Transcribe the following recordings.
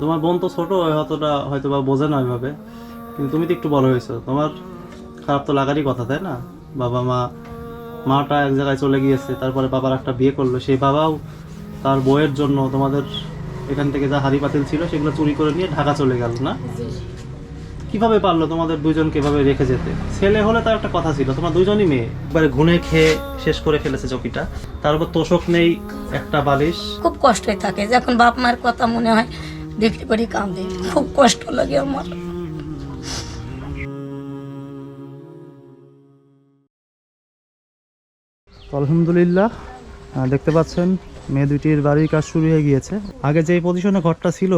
তোমার বোন তো ছোট অতটা হয়তো বা বোঝে না ওইভাবে। কিন্তু তুমি তো একটু বড় হয়েছো। তোমার খারাপ তো লাগারই কথা তাই না? বাবা মা মাটা এক জায়গায় চলে গিয়েছে তারপরে বাবার একটা বিয়ে করল। সেই বাবাও তার বইয়ের জন্য তোমাদের এখান থেকে যা হাড়ি পাতিল ছিল সেগুলো চুরি করে নিয়ে ঢাকা চলে গেল না? কীভাবে পারল তোমাদের দুজনকে এভাবে রেখে যেতে? ছেলে হলে তার একটা কথা ছিল তোমার দুজনই মেয়ে। একবারে ঘুনে খেয়ে শেষ করে ফেলেছে চকিটা। তার উপর তোষক নেই একটা বালিশ। খুব কষ্টই থাকে যখন বাপ মার কথা মনে হয় দেখতে পারি, কাঁদে। খুব কষ্ট লাগে আমার। আলহামদুলিল্লাহ দেখতে পাচ্ছেন, মেয়ে দুইটির বাড়ির কাজ শুরু হয়ে গিয়েছে। আগে যে পজিশনে ঘরটা ছিল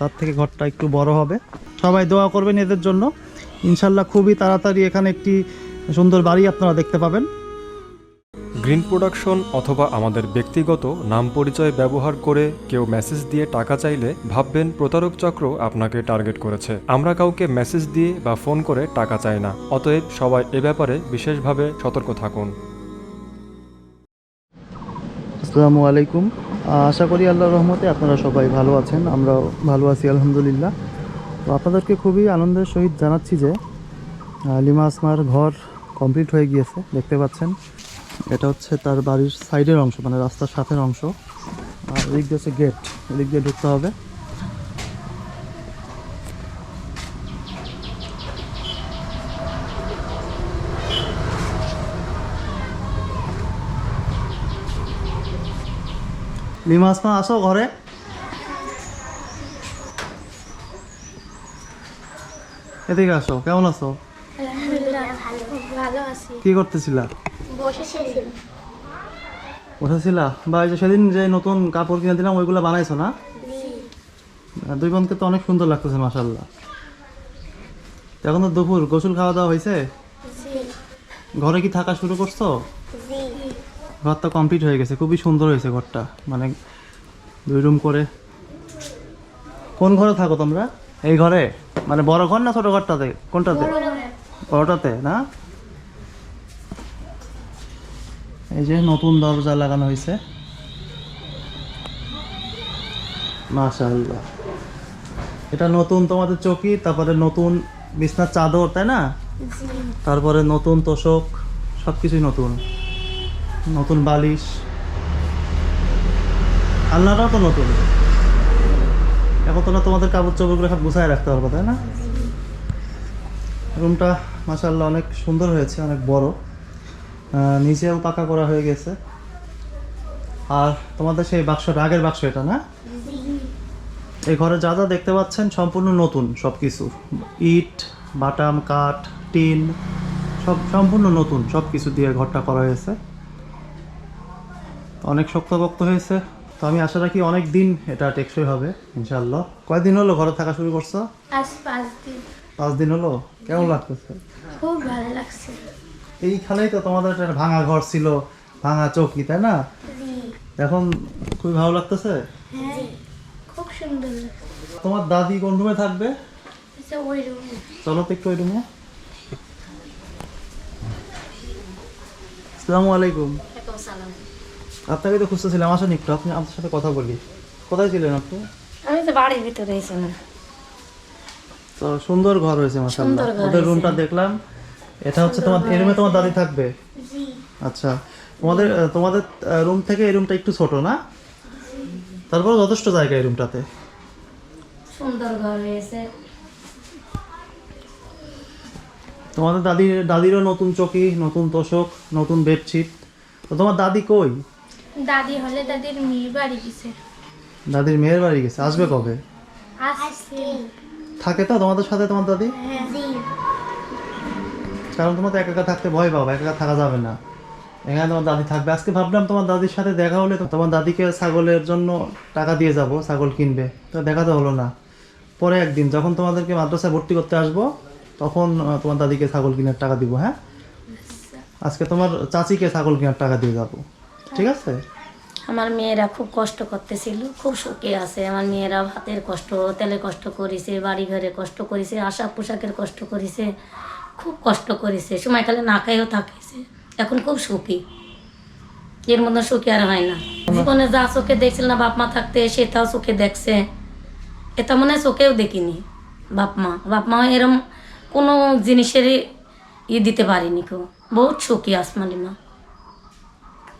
তার থেকে ঘরটা একটু বড় হবে। সবাই দোয়া করবেন এদের জন্য। ইনশাল্লাহ খুবই তাড়াতাড়ি এখানে একটি সুন্দর বাড়ি আপনারা দেখতে পাবেন। গ্রিন প্রোডাকশন অথবা আমাদের ব্যক্তিগত নাম পরিচয় ব্যবহার করে কেউ মেসেজ দিয়ে টাকা চাইলে ভাববেন প্রতারক চক্র আপনাকে টার্গেট করেছে। আমরা কাউকে মেসেজ দিয়ে বা ফোন করে টাকা চাই না। অতএব সবাই এ ব্যাপারে বিশেষভাবে সতর্ক থাকুন। আসসালামু আলাইকুম। আশা করি আল্লাহর রহমতে আপনারা সবাই ভালো আছেন, আমরাও ভালো আছি, আলহামদুলিল্লাহ। তো আপনাদেরকে খুবই আনন্দের সহিত জানাচ্ছি যে লিমা আসমার ঘর কমপ্লিট হয়ে গিয়েছে, দেখতে পাচ্ছেন। এটা হচ্ছে তার বাড়ির সাইডের অংশ মানে রাস্তার সাথের অংশ। আর এদিক দিয়ে হচ্ছে গেট এদিক দিয়ে ঢুকতে হবে। লিমা আসমা আসো ঘরে। এদিকে আসো কেমন আছো? ভালো। ভালো আছি। কি করতেছিলা? উঠেছিলা বা যে সেদিন যে নতুন কাপড় কিনে দিলাম ওইগুলো বানাইছো না? দুই বোনকে তো অনেক সুন্দর লাগতেছে মাসাল্লাহ এখন তো দুপুর গোসল খাওয়া দাওয়া হয়েছে? ঘরে কি থাকা শুরু করছ? ঘরটা কমপ্লিট হয়ে গেছে খুবই সুন্দর হয়েছে ঘরটা। মানে দুই রুম করে। কোন ঘরে থাকো তোমরা? এই ঘরে? মানে বড় ঘর না ছোট ঘরটাতে? কোনটাতে? বড়টাতে না? এই যে নতুন দরজা লাগানো হয়েছে। মাশাআল্লাহ। এটা নতুন তোমাদের চকি তারপরে নতুন বিছনার চাদর তাই না? তারপরে নতুন তোষক সব কিছুই নতুন। নতুন বালিশ। আলনাটাও তো নতুন। এখন তো না তোমাদের কাপড় চোপড়গুলো সব গুছায় রাখতে পারব তাই না? রুমটা মাসাল্লাহ অনেক সুন্দর হয়েছে অনেক বড়। নিচেও পাকা করা হয়ে গেছে। আর তোমাদের সেই বাক্সটা আগের বাক্স এটা না? এই ঘরে যা যা দেখতে পাচ্ছেন সম্পূর্ণ নতুন সব কিছু ইট বাটাম কাঠ টিন সব সম্পূর্ণ নতুন সব কিছু দিয়ে ঘরটা করা হয়েছে। অনেক শক্তপোক্ত হয়েছে। তো আমি আশা রাখি অনেক দিন এটা টেকসই হবে ইনশাল্লাহ কয়দিন হলো ঘরে থাকা শুরু করছ? আজ পাঁচ দিন। পাঁচ দিন হলো? কেমন লাগতেছে? খুব ভালো লাগছে। এইখানেই তো তোমাদের একটা ভাঙা ঘর ছিল ভাঙা চৌকি তাই না? এখন খুবই ভালো লাগতেছে? হ্যাঁ খুব সুন্দর তোমার দাদি কোন রুমে থাকবে? আচ্ছা, চলো তো একটু ওই রুমে। আসসালামু আলাইকুম। আপনাকে তো খুঁজতেছিলাম আসেন একটু আপনি আপনার সাথে কথা বলি। কোথায় ছিলেন আপনি? আমি তো বাড়ির ভিতরে তো সুন্দর ঘর হয়েছে মাসাল্লাহ ওদের রুমটা দেখলাম। এটা হচ্ছে তোমার এই রুমে তোমার দাদি থাকবে? আচ্ছা তোমাদের তোমাদের রুম থেকে এই রুমটা একটু ছোট না? তারপর যথেষ্ট জায়গা এই রুমটাতে। সুন্দর ঘর হয়েছে। তোমাদের দাদির দাদিরও নতুন চকি নতুন তোষক নতুন বেডশিট। তো তোমার দাদি কই? দাদি হলে দাদির মেয়ে বাড়ি গেছে। দাদির মেয়ের বাড়ি গেছে। আসবে কবে? আসছে। থাকে তো তোমাদের সাথে তোমার দাদি? হ্যাঁ। কারণ তোমার তো একা একা থাকতে ভয় পাবো একা একা থাকা যাবে না। এখানে তোমার দাদি থাকবে। আজকে ভাবলাম তোমার দাদির সাথে দেখা হলে তো তোমার দাদিকে ছাগলের জন্য টাকা দিয়ে যাব ছাগল কিনবে। তো দেখা তো হলো না। পরে একদিন যখন তোমাদেরকে মাদ্রাসায় ভর্তি করতে আসব তখন তোমার দাদিকে ছাগল কেনার টাকা দিব হ্যাঁ? আজকে তোমার চাচিকে ছাগল কেনার টাকা দিয়ে যাব। ঠিক আছে? আমার মেয়েরা খুব কষ্ট করতেছিল খুব সুখে আছে। আমার মেয়েরা ভাতের কষ্ট তেলে কষ্ট করেছে বাড়ি ঘরে কষ্ট করেছে আশা পোশাকের কষ্ট করেছে। খুব কষ্ট করেছে। সময়কালে না খাইও থাকিছে এখন খুব সুখী। এর মধ্যে সুখী আর হয় না। জীবনে যা চোখে দেখছিল না বাপ মা থাকতে সেটাও চোখে দেখছে। এটা মনে হয় চোখেও দেখিনি বাপ মা। বাপ মা এরম কোনো জিনিসেরই ই দিতে পারিনি কেউ। বহুত সুখী আসমালি মা।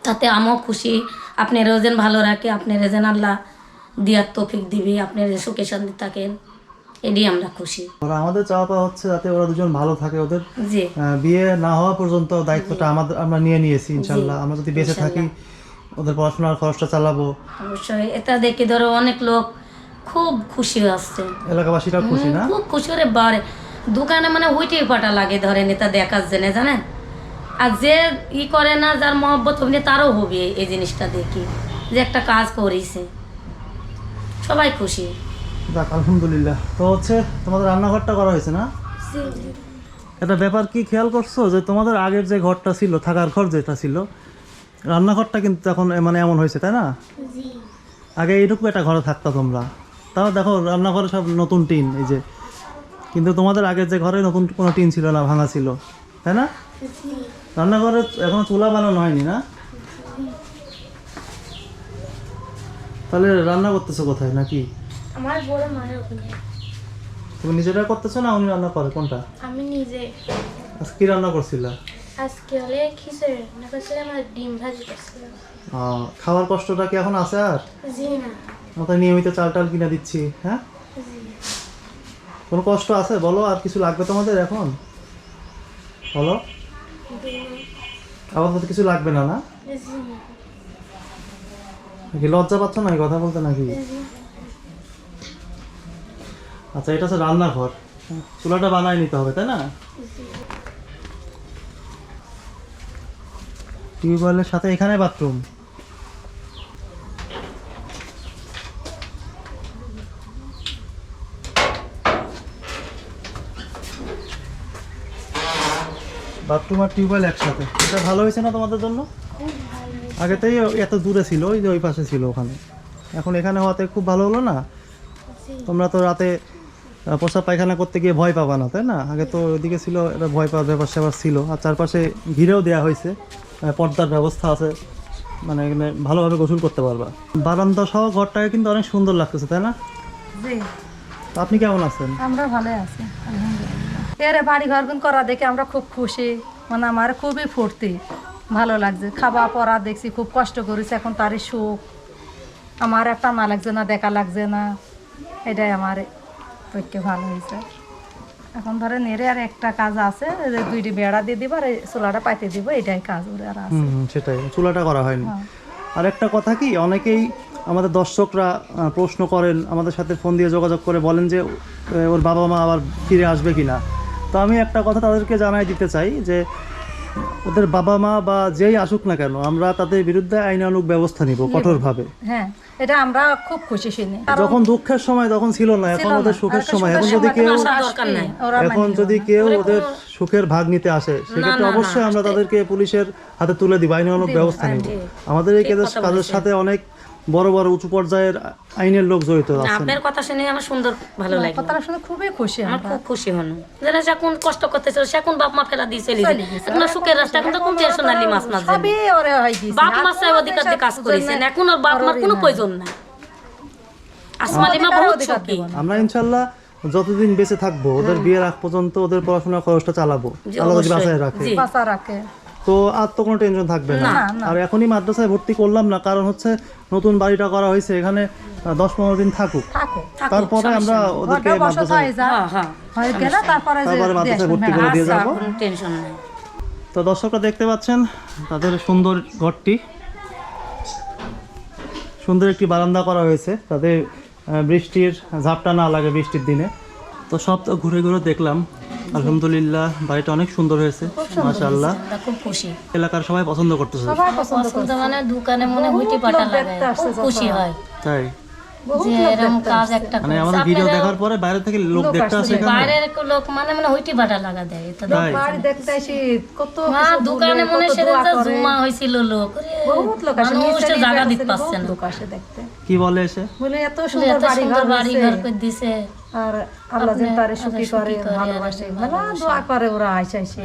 তাতে আমিও খুশি। আপনি রোজেন ভালো রাখে, আপনি রেজেন আল্লাহ দিয়ার তৌফিক দিবি, আপনি সুখে শান্তি থাকেন। এটাই আমরা খুশি। আমাদের চাওয়া পাওয়া হচ্ছে যাতে ওরা দুজন ভালো থাকে ওদের জি। বিয়ে না হওয়া পর্যন্ত দায়িত্বটা আমাদের আমরা নিয়ে নিয়েছি ইনশাল্লাহ। আমরা যদি বেঁচে থাকি ওদের পড়াশোনার খরচটা চালাবো। অবশ্যই। এটা দেখে ধরো অনেক লোক খুব খুশি আসছে এলাকাবাসীরা খুশি না? খুব খুশি করে বারে দোকানে মানে উইটি পাটা লাগে ধরেন এটা দেখার জন্য জানেন? আর যে ই করে না যার মহব্বত হবে তারও হবে এই- এই জিনিসটা দেখি। যে একটা কাজ করিছে। সবাই খুশি। যাক আলহামদুলিল্লাহ। তো হচ্ছে তোমাদের রান্নাঘরটা করা হয়েছে না? একটা ব্যাপার কি খেয়াল করছ যে তোমাদের আগের যে ঘরটা ছিল থাকার ঘর যেটা ছিল রান্নাঘরটা কিন্তু এখন মানে এমন হয়েছে তাই না? আগে এইটুকু একটা ঘরে থাকতো তোমরা। তাও দেখো রান্নাঘরে সব নতুন টিন এই যে। কিন্তু তোমাদের আগের যে ঘরে নতুন কোনো টিন ছিল না ভাঙা ছিল তাই না? রান্নাঘরে এখনও চুলা বানানো হয়নি না? তাহলে রান্না করতেছো কোথায় নাকি? আমার বড় মায়ের ওখানে তুমি নিজেরা করতেছো না উনি রান্না করে? কোনটা? আমি নিজে। আজকে কি রান্না করছিলা? আজকে হলে খিচুড়ি। রান্না করছিলাম আর ডিম ভাজি করছিলাম। খাওয়ার কষ্টটা কি এখন আছে আর? জি না। আমরা নিয়মিত চাল টাল কিনে দিচ্ছি হ্যাঁ? কোনো কষ্ট আছে? বলো আর কিছু লাগবে তোমাদের এখন? বলো। আপাতত কিছু লাগবে না না? কি লজ্জা পাচ্ছ না কথা বলতে নাকি? আচ্ছা এটা হচ্ছে রান্নাঘর চুলাটা বানাই নিতে হবে, তাই না? টিউবওয়েলের সাথে এখানে বাথরুম। বাথরুম আর টিউবওয়েল একসাথে। এটা ভালো হয়েছে না তোমাদের জন্য? আগে আগেতেই এত দূরে ছিল, ওই যে ওই পাশে ছিল ওখানে। এখন এখানে হওয়াতে খুব ভালো হলো না? তোমরা তো রাতে প্রস্রাব পায়খানা করতে গিয়ে ভয় পাবা না তাই না? আগে তো ওইদিকে ছিল এটা ভয় পাওয়ার ব্যাপার স্যাপার ছিল। আর চারপাশে ঘিরেও দেওয়া হয়েছে পর্দার ব্যবস্থা আছে মানে এখানে ভালোভাবে গোসল করতে পারবা। বারান্দা সহ ঘরটাকে কিন্তু অনেক সুন্দর লাগতেছে তাই না? আপনি কেমন আছেন? আমরা ভালো আছি আলহামদুলিল্লাহ। এর বাড়ি ঘর করা দেখে আমরা খুব খুশি। মানে আমার খুবই ফুর্তি ভালো লাগছে। খাওয়া পড়া দেখছি খুব কষ্ট করেছে এখন তারই সুখ। আমার একটা মা লাগছে না দেখা লাগছে না। এটাই আমার পক্ষে ভালো হয়েছে। এখন ধরেন এর আর একটা কাজ আছে যে দুইটি বেড়া দিয়ে দিব আর এই চুলাটা পাইতে দিব এটাই কাজ ওর আর আছে। সেটাই চুলাটা করা হয়নি। আর একটা কথা কি অনেকেই আমাদের দর্শকরা প্রশ্ন করেন আমাদের সাথে ফোন দিয়ে যোগাযোগ করে বলেন যে ওর বাবা মা আবার ফিরে আসবে কিনা। তো আমি একটা কথা তাদেরকে জানাই দিতে চাই যে ওদের বাবা মা বা যেই আসুক না কেন আমরা তাদের বিরুদ্ধে আইনানুক ব্যবস্থা নিব কঠোরভাবে। হ্যাঁ এটা আমরা খুব খুশি শুনি। যখন দুঃখের সময় তখন ছিল না এখন ওদের সুখের সময়। এখন যদি কেউ এখন যদি কেউ ওদের সুখের ভাগ নিতে আসে সেক্ষেত্রে অবশ্যই আমরা তাদেরকে পুলিশের হাতে তুলে দিব আইনানুগ ব্যবস্থা নিব। আমাদের এই কাজের সাথে অনেক বড় বড় উঁচু পর্যায়ের আইনের লোক জড়িত আছেন। আপনার কথা শুনে আমার সুন্দর ভালো লাগল। কথাটা শুনে খুবই খুশি আমার খুব খুশি হনু। সে কোন কষ্ট করতেছিল সে কোন বাপ মা ফেলা দিয়ে চলে গেছে। এখন সুখের রাস্তা এখন তো কোন টেনশন আলি মাছ মাছ সবই ওরে হয় দিয়েছে বাপ মা চাই অধিকার দিয়ে কাজ করেছেন। এখন ওর বাপ মার কোনো প্রয়োজন নাই। আসমালিমা বহুত সুখী। আমরা ইনশাল্লাহ যতদিন বেঁচে থাকব ওদের বিয়ের আগ পর্যন্ত ওদের পড়াশোনার খরচটা চালাবো। আল্লাহ যদি। বাঁচায় রাখে। বাঁচা রাখে। তো আর তো কোনো টেনশন থাকবে না। আর এখনই মাদ্রাসায় ভর্তি করলাম না কারণ হচ্ছে নতুন বাড়িটা করা হয়েছে এখানে দশ পনেরো দিন থাকুক। তারপরে আমরা ওদেরকে মাদ্রাসায় হয়ে হ্যাঁ হ্যাঁ। হয়ে গেলে তারপরে মাদ্রাসায় ভর্তি করে দিয়ে আচ্ছা যাব। তো দর্শকরা দেখতে পাচ্ছেন তাদের সুন্দর ঘরটি। সুন্দর একটি বারান্দা করা হয়েছে তাদের বৃষ্টির ঝাপটা না লাগে বৃষ্টির দিনে। তো সব তো ঘুরে ঘুরে দেখলাম। আলহামদুলিল্লাহ বাড়িটা অনেক সুন্দর হয়েছে মাশাআল্লাহ। খুব খুশি। এলাকার সবাই পছন্দ করতেছে। সবাই পছন্দ করতেছে। মানে দোকানে মনে হইতে পাটা লাগে খুব খুশি হয়। তাই। যে এরকম কাজ একটা মানে আমাদের ভিডিও দেখার পরে বাইরে থেকে লোক দেখতে আসে বাইরের লোক মানে মানে হইতে পাটা লাগা দেয় তো বাড়ি দেখতে আসি কত মা দোকানে মনে সেদিন তো জমা হয়েছিল লোক। বহুত লোক আসে মানুষ জায়গা দিতে পারছে না। লোক আসে দেখতে। কি বলে এসে? বলে এত সুন্দর বাড়ি ঘর বাড়ি ঘর করে দিছে। আর আল্লাহ যেন তারে সুখী করে ভালোবাসে। মেলা দোয়া করে ওরা আইসা আইসে।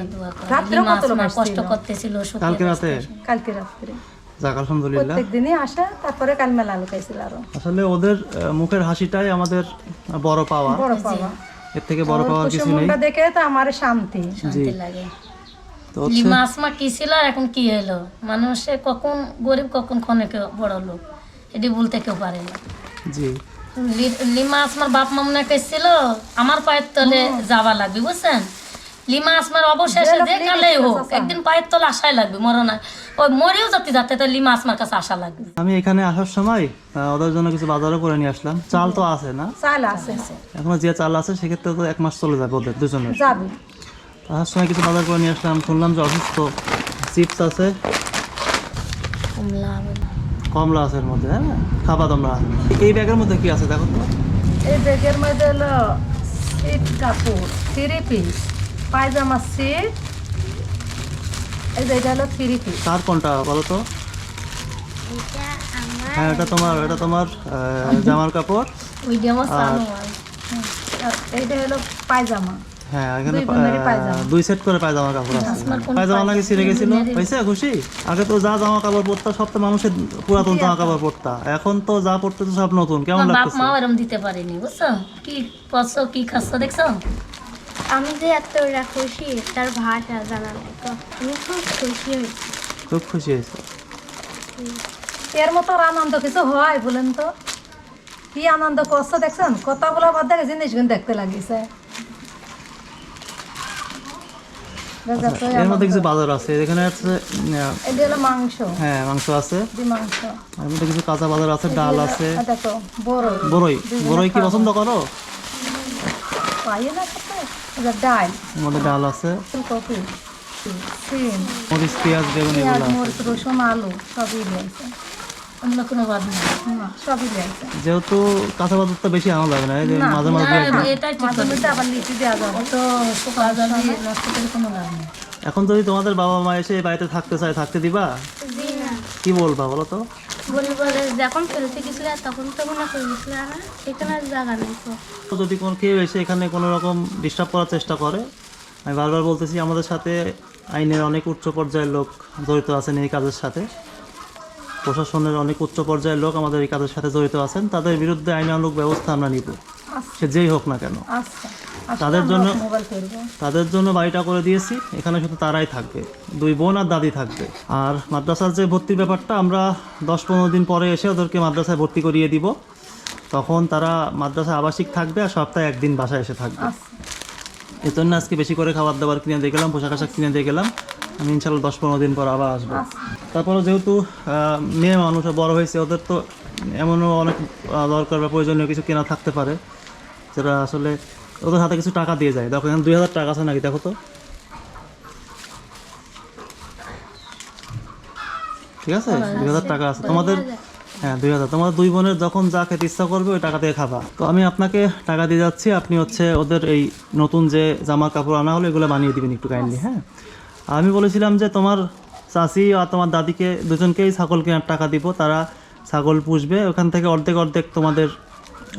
রাত্রে কত লোক কষ্ট করতেছিল কালকে রাতে? কালকে রাত্রে। যাক আলহামদুলিল্লাহ। প্রত্যেক দিনই আসে তারপরে কাল মেলা লুকাইছিল আরও। আসলে ওদের মুখের হাসিটাই আমাদের বড় পাওয়া। বড় পাওয়া। এর থেকে বড় পাওয়ার খুশি কিছু নেই। দেখে তো আমার শান্তি। শান্তি লাগে। কি ছিল আর এখন কি হলো মানুষে কখন গরিব কখন ক্ষণে বড় লোক। এটি বলতে কেউ পারে না। জি। লি- লিমা আসমার বাপ মামনা কেছিল আমার পায়ের তলে যাওয়া লাগবে বুঝছেন? লিমা আসমার অবশেষে যে কালেই হোক একদিন পায়ের তলে আসাই লাগবে মরনা ওই মরেও যাতে যাতে তো লিমা আসমার কাছে আসা লাগবে। আমি এখানে আসার সময় ওদের জন্য কিছু বাজারও করে নিয়ে আসলাম। চাল তো আছে না? চাল আছে। এখনও যে চাল আছে সেক্ষেত্রে তো এক মাস চলে যাবে ওদের দুজনের। যাবে। আসার সময় কিছু বাজার করে নিয়ে আসলাম। শুনলাম যে অসুস্থ চিপস আছে। কমলা কমলা আছে এর মধ্যে হ্যাঁ? খাবা তোমরা। এই ব্যাগের মধ্যে কি আছে দেখো তো? এই ব্যাগের মধ্যে হলো সিট কাপড় থ্রি পিস পায়জামা সিট এই যে এটা হলো থ্রি পিস কার কোনটা বলো তো? হ্যাঁ এটা তোমার এটা তোমার জামার কাপড়। ওই দিয়ে আমার এইটা হলো পায়জামা। হ্যাঁ এখানে দুই বোনেরই আহ, পায়জামা। দুই সেট করে পায়জামা কাপড় আছে। পায়জামা নাকি ছিঁড়ে গেছিল? হয়েছে খুশি? আগে তো যা জামা কাপড় পরতা সব তো মানুষের পুরাতন জামা কাপড় পরতা। এখন তো যা পরতে তো সব নতুন। কেমন বাপ দিতে পারেনি বুঝছ? কি কি খাচ্ছ দেখছ? আমি যে এতটা খুশি তার ভাষা জানা নাই তো। আমি খুব খুশি হয়েছি। খুব খুশি হয়েছে। এর মতো আর আনন্দ কিছু হয় বলেন তো? কি আনন্দ করছ দেখছেন? কথা বলা বাদ দেখে জিনিসগুলো দেখতে লাগিছে। আচ্ছা, এর মধ্যে কিছু বাজার আছে? এখানে আছে এটা হলো মাংস। হ্যাঁ মাংস আছে। মাংস। এর মধ্যে কিছু কাঁচা বাজার আছে ডাল আছে। দেখো বড় বড়ই বড়ই কি পছন্দ করো? পাইয়ে না খেতে। এটা ডাল। ডাল আছে। ফুলকপি সিম মরিচ পেঁয়াজ বেগুন এগুলো মরিচ রসুন আলু সবই লিয়েছে আমরা কোনো বাদ নেই। সবই লিয়েছে যেহেতু কাঁচা বাজার তো বেশি আনা যাবে না যে মাঝে মাঝে আবার লিচি দেওয়া যাবে। তো শুকা যাবে নষ্ট করে কোনো লাভ নেই। এখন যদি তোমাদের বাবা মা এসে বাড়িতে থাকতে চায় থাকতে দিবা? কি বলবা বলো তো? তো যদি কোনো কেউ এসে এখানে কোনো রকম ডিস্টার্ব করার চেষ্টা করে, আমি বারবার বলতেছি, আমাদের সাথে আইনের অনেক উচ্চ পর্যায়ের লোক জড়িত আছেন এই কাজের সাথে। প্রশাসনের অনেক উচ্চ পর্যায়ের লোক আমাদের এই কাজের সাথে জড়িত আছেন। তাদের বিরুদ্ধে আইনানুক ব্যবস্থা আমরা নিব। সে যেই হোক না কেন। আচ্ছা। তাদের জন্য তাদের জন্য বাড়িটা করে দিয়েছি। এখানে শুধু তারাই থাকবে। দুই বোন আর দাদি থাকবে। আর মাদ্রাসার যে ভর্তির ব্যাপারটা আমরা দশ পনেরো দিন পরে এসে ওদেরকে মাদ্রাসায় ভর্তি করিয়ে দিব। তখন তারা মাদ্রাসায় আবাসিক থাকবে আর সপ্তাহে একদিন বাসায় এসে থাকবে। আচ্ছা। এই জন্য আজকে বেশি করে খাবার দাবার কিনে দিয়ে গেলাম পোশাক আশাক কিনে দিয়ে গেলাম। আমি ইনশাল্লাহ দশ পনেরো দিন পর আবার আসব। তারপরে যেহেতু মেয়ে মানুষ বড় হয়েছে ওদের তো এমনও অনেক দরকার বা প্রয়োজনীয় কিছু কেনা থাকতে পারে। যেটা আসলে ওদের হাতে কিছু টাকা দিয়ে যায়। দেখো এখানে দুই হাজার টাকা আছে নাকি দেখো তো। ঠিক আছে? দুই হাজার টাকা আছে। তোমাদের হ্যাঁ দুই হাজার। তোমাদের দুই বোনের যখন যা খেতে ইচ্ছা করবে ওই টাকা দিয়ে খাবা। তো আমি আপনাকে টাকা দিয়ে যাচ্ছি। আপনি হচ্ছে ওদের এই নতুন যে জামা কাপড় আনা হলো এগুলো বানিয়ে দিবেন একটু কাইন্ডলি হ্যাঁ? আমি বলেছিলাম যে তোমার চাষি আর তোমার দাদিকে দুজনকেই ছাগল কেনার টাকা দিব। তারা ছাগল পুষবে। ওখান থেকে অর্ধেক অর্ধেক তোমাদের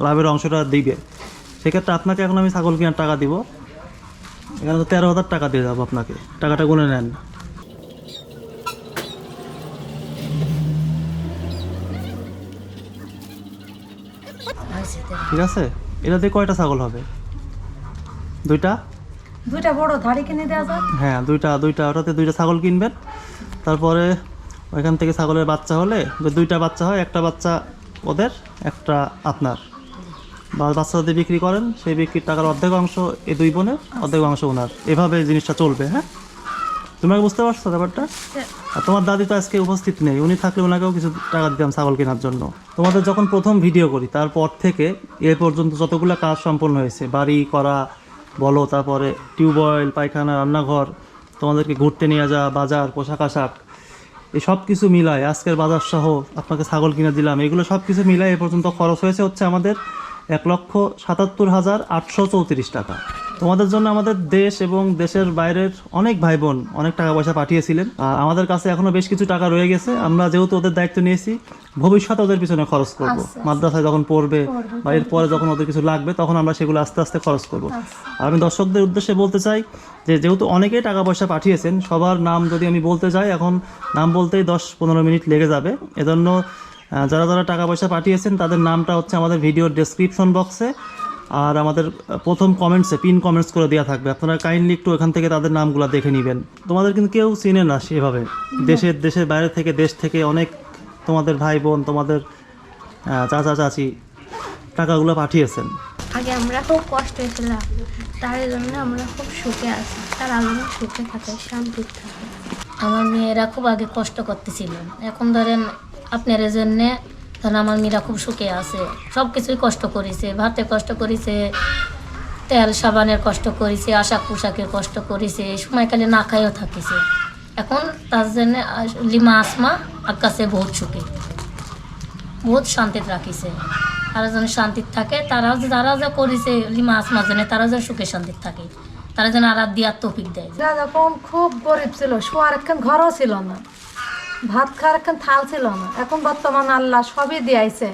লাভের অংশটা দিবে। সেক্ষেত্রে আপনাকে এখন আমি ছাগল কেনার টাকা দিব। এখানে তো তেরো হাজার টাকা দিয়ে যাব আপনাকে। টাকাটা গুনে নেন। ঠিক আছে? এটা দিয়ে কয়টা ছাগল হবে? দুইটা? দুইটা বড় ধাড়ি কিনে দেওয়া যায় হ্যাঁ দুইটা দুইটা। ওটাতে দুইটা ছাগল কিনবেন। তারপরে ওইখান থেকে ছাগলের বাচ্চা হলে দুইটা বাচ্চা হয় একটা বাচ্চা ওদের একটা আপনার। বা বাচ্চা যদি বিক্রি করেন সেই বিক্রির টাকার অর্ধেক অংশ এই দুই বোনের অর্ধেক অংশ ওনার। এভাবে জিনিসটা চলবে হ্যাঁ? তোমরা বুঝতে পারছ ব্যাপারটা? আর তোমার দাদি তো আজকে উপস্থিত নেই উনি থাকলে ওনাকেও কিছু টাকা দিতাম ছাগল কেনার জন্য। তোমাদের যখন প্রথম ভিডিও করি তারপর থেকে এ পর্যন্ত যতগুলো কাজ সম্পন্ন হয়েছে বাড়ি করা বলো তারপরে টিউবওয়েল পায়খানা রান্নাঘর তোমাদেরকে ঘুরতে নিয়ে যাওয়া বাজার পোশাক আশাক এই সব কিছু মিলায় আজকের বাজার সহ আপনাকে ছাগল কিনে দিলাম এগুলো সব কিছু মিলায় এ পর্যন্ত খরচ হয়েছে হচ্ছে আমাদের এক লক্ষ সাতাত্তর হাজার আটশো চৌত্রিশ টাকা। তোমাদের জন্য আমাদের দেশ এবং দেশের বাইরের অনেক ভাই বোন অনেক টাকা পয়সা পাঠিয়েছিলেন। আর আমাদের কাছে এখনও বেশ কিছু টাকা রয়ে গেছে। আমরা যেহেতু ওদের দায়িত্ব নিয়েছি ভবিষ্যতে ওদের পিছনে খরচ করব। আচ্ছা, মাদ্রাসায় যখন পড়বে বা এরপরে যখন ওদের কিছু লাগবে তখন আমরা সেগুলো আস্তে আস্তে খরচ করব। আর আমি দর্শকদের উদ্দেশ্যে বলতে চাই যে যেহেতু অনেকেই টাকা পয়সা পাঠিয়েছেন সবার নাম যদি আমি বলতে যাই এখন নাম বলতেই দশ পনেরো মিনিট লেগে যাবে। এজন্য যারা যারা টাকা পয়সা পাঠিয়েছেন, তাদের নামটা হচ্ছে আমাদের ভিডিওর ডেসক্রিপশন বক্সে আর আমাদের প্রথম কমেন্টসে পিন কমেন্টস করে দেওয়া থাকবে। আপনারা কাইন্ডলি একটু এখান থেকে তাদের নামগুলো দেখে নেবেন। তোমাদের কিন্তু কেউ চিনে না সেভাবে। দেশের দেশের বাইরে থেকে, দেশ থেকে অনেক তোমাদের ভাই বোন, তোমাদের চাচা, চাচি টাকাগুলো পাঠিয়েছেন। আগে আমরা খুব কষ্টে ছিলাম। তার জন্য আমরা খুব সুখে আছি। তার আগুন সুখে থাকে, শান্তিতে থাকে। আমার মেয়েরা খুব আগে কষ্ট করতেছিল। এখন ধরেন আপনার জন্য ধরেন আমার মেয়েরা খুব সুখে আছে। সব কিছুই কষ্ট করেছে, ভাতে কষ্ট করেছে, তেল সাবানের কষ্ট করেছে আশাক পোশাকের কষ্ট করেছে সময়কালে না খাইও থাকিছে। এখন তার জন্য লিমা আসমা আকাশে বহুত সুখে। বহুত শান্তিতে রাখিছে। তারা যেন শান্তিতে থাকে, তারা যারা যা করেছে লিমা আসমা জন্য, তারা যেন সুখে শান্তিতে থাকে। তারা যেন আর দিয়ার তৌফিক দেয়। যখন খুব গরিব ছিল, শোয়ার একখান ঘরও ছিল না। ভাত খাওয়ার একখান থাল ছিল না। এখন বর্তমান আল্লাহ সবই দিয়াইছে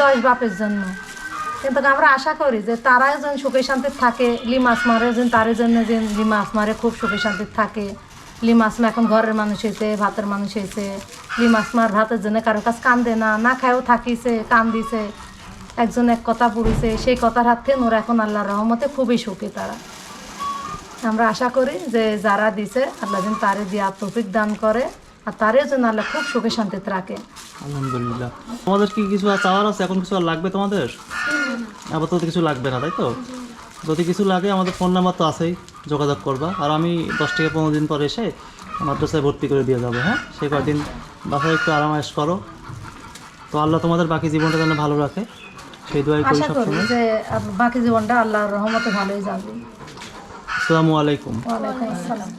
দশ বাপের জন্য। কিন্তু আমরা আশা করি যে তারাও যেন সুখে শান্তিতে থাকে লিমাস মারে যেন তার জন্য যে লিমাস মারে খুব সুখে শান্তিতে থাকে। লিমাস মা এখন ঘরের মানুষ হয়েছে ভাতের মানুষ হয়েছে লিমাস মার ভাতের জন্য কারও কাছে কান্দে না না খায়ও থাকিছে, কান্দিছে। একজন এক কথা পড়িছে সেই কথার হাত থেকে ওরা এখন আল্লাহর রহমতে খুবই সুখী তারা। আমরা আশা করি যে যারা দিছে, আল্লাহ যেন তারে দিয়ে তৌফিক দান করে। আর তারে যেন আল্লাহ খুব সুখে শান্তিতে রাখে। আলহামদুলিল্লাহ। তোমাদের কি কিছু চাওয়ার আছে? এখন কিছু আর লাগবে তোমাদের? আপাতত কিছু লাগবে না তাই তো? যদি কিছু লাগে আমাদের ফোন নাম্বার তো আছেই যোগাযোগ করবা। আর আমি দশ থেকে পনেরো দিন পর এসে মাদ্রাসায় ভর্তি করে দিয়ে যাব হ্যাঁ? সেই কদিন বাসায় একটু আরামায়েশ করো। তো আল্লাহ তোমাদের বাকি জীবনটা যেন ভালো রাখে। সেই দোয়াই করি সবসময়। যে বাকি জীবনটা আল্লাহর রহমতে ভালোই যাবে। আসসালামু আলাইকুম। ওয়ালাইকুম আসসালাম।